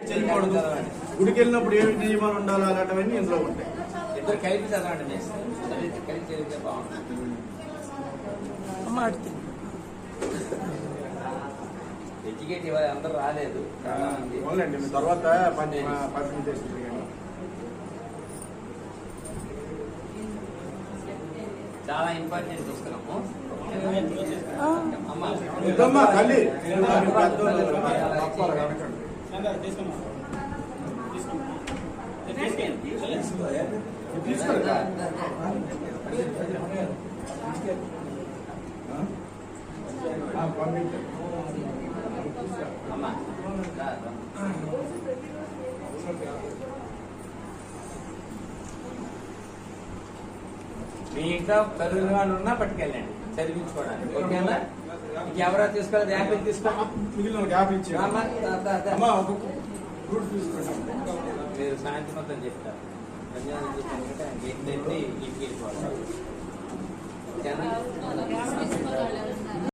చేయకూడదు గుడికి వెళ్ళినప్పుడు నియమాలు ఉండాలి అలాంటివన్నీ ఇందులో ఉంటాయి ఇద్దరు కలిపి చదవండి కలిపి చదివితే బాగుంటుంది అమ్మ ఆడుతుంది ఎడ్యుకేట్ ఇవాళ అందరూ రాలేదు తర్వాత చాలా ఇంపార్టెంట్ చూస్తున్నాము అమ్మ తల్లి ఇదమ్మా, మీ పెద్దోళ్ళు. తప్పదు కనుకండి. ఇది తీసుకోండి. ఆ, పంపించండి. అమ్మ రా, రా. మీ ఇంట్లో చదువులు వాళ్ళు ఉన్నా పట్టుకెళ్ళండి చదివించుకోవడానికి ఓకేనా ఇంకెవరో తీసుకోలేదు మిగిలిన ఫ్రూట్ తీసుకోండి మీరు సాయంత్రం మొత్తం చెప్తారు. మధ్యాహ్నం చెప్పారంటే ఏంటంటే ఇంటికి వెళ్ళిపోవాలి. ఓకేనా